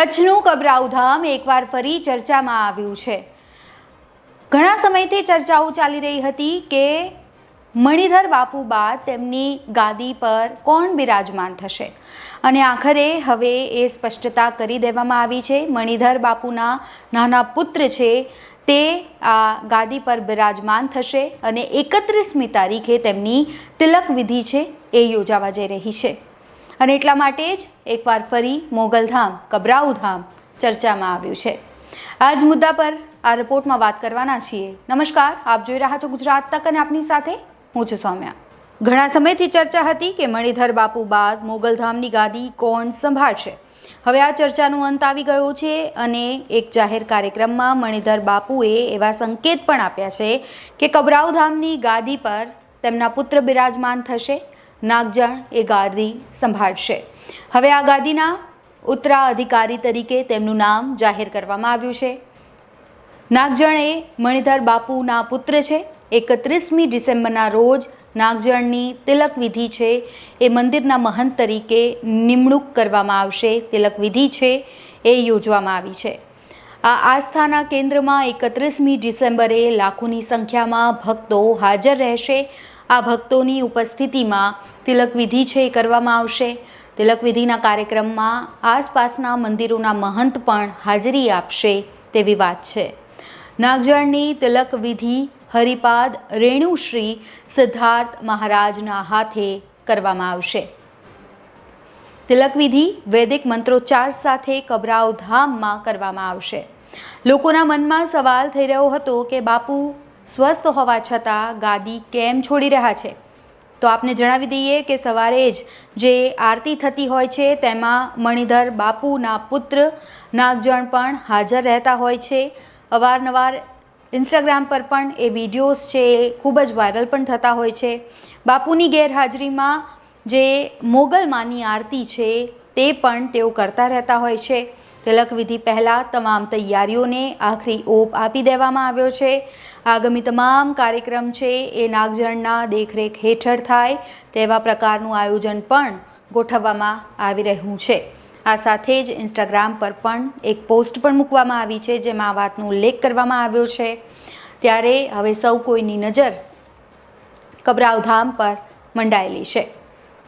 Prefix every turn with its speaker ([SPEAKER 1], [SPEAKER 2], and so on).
[SPEAKER 1] કચ્છનું કબરાઉધામ એકવાર ફરી ચર્ચામાં આવ્યું છે. ઘણા સમયથી ચર્ચાઓ ચાલી રહી હતી કે મણિધર બાપુ બાદ તેમની ગાદી પર કોણ બિરાજમાન થશે? અને આખરે હવે એ સ્પષ્ટતા કરી દેવામાં આવી છે, મણિધર બાપુના નાના પુત્ર છે તે આ ગાદી પર બિરાજમાન થશે અને એકત્રીસમી તારીખે તેમની તિલક વિધિ છે એ યોજાવા જઈ રહી છે. અને એટલા માટે જ એકવાર ફરી મોગલધામ, કબરાઉધામ ચર્ચામાં આવ્યું છે. આ જ મુદ્દા પર આ રિપોર્ટમાં વાત કરવાના છીએ. નમસ્કાર, આપ જોઈ રહ્યા છો ગુજરાત તક અને આપની સાથે હું છું સૌમ્યા. ઘણા સમયથી ચર્ચા હતી કે મણિધર બાપુ બાદ મોગલધામની ગાદી કોણ સંભાળશે? હવે આ ચર્ચાનો અંત આવી ગયો છે અને એક જાહેર કાર્યક્રમમાં મણિધર બાપુએ એવા સંકેત પણ આપ્યા છે કે કબરાઉધામની ગાદી પર તેમના પુત્ર બિરાજમાન થશે. નાગજણ એ ગાદી સંભાળશે. હવે આ ગાદીના ઉત્તરાધિકારી તરીકે તેમનું નામ જાહેર કરવામાં આવ્યું છે. નાગજણ એ મણિધર બાપુના પુત્ર છે. એકત્રીસમી ડિસેમ્બરના રોજ નાગજણની તિલક વિધિ છે એ મંદિરના મહંત તરીકે નિમણૂક કરવામાં આવશે. તિલક વિધિ છે એ યોજવામાં આવી છે. આ આસ્થાના કેન્દ્રમાં એકત્રીસમી ડિસેમ્બરે લાખોની સંખ્યામાં ભક્તો હાજર રહેશે. આ ભક્તોની ઉપસ્થિતિમાં તિલકવિધિ છે એ કરવામાં આવશે. તિલક વિધિના કાર્યક્રમમાં આસપાસના મંદિરોના મહંત પણ હાજરી આપશે તેવી વાત છે. નાગજળની તિલકવિધિ હરિપાદ રેણુશ્રી સિદ્ધાર્થ મહારાજના હાથે કરવામાં આવશે. તિલકવિધિ વૈદિક મંત્રોચ્ચાર સાથે કબરાવ ધામમાં કરવામાં આવશે. લોકોના મનમાં સવાલ થઈ રહ્યો હતો કે, બાપુ સ્વસ્થ હોવા છતાં ગાદી કેમ છોડી રહ્યા છે? તો આપને જણાવી દઈએ કે સવારે જ જે આરતી થતી હોય છે, તેમાં મણિધર બાપુના પુત્ર નાગજણ પણ હાજર રહેતા હોય છે. અવારનવાર ઇન્સ્ટાગ્રામ પર પણ એ વિડીયોઝ છે એ ખૂબ જ વાયરલ પણ થતા હોય છે. બાપુની ગેરહાજરીમાં જે મોગલમાની આરતી છે, તે પણ તેઓ કરતા રહેતા હોય છે. તિલક વિધિ પહેલાં તમામ તૈયારીઓને આખરી ઓપ આપી દેવામાં આવ્યો છે. આગામી તમામ કાર્યક્રમ છે એ નાગજણના દેખરેખ હેઠળ થાય તેવા પ્રકારનું આયોજન પણ ગોઠવવામાં આવી રહ્યું છે. આ સાથે જ ઇન્સ્ટાગ્રામ પર પણ એક પોસ્ટ પણ મૂકવામાં આવી છે જેમાં આ વાતનો ઉલ્લેખ કરવામાં આવ્યો છે. ત્યારે હવે સૌ કોઈની નજર કબરાવધામ પર મંડાયેલી છે.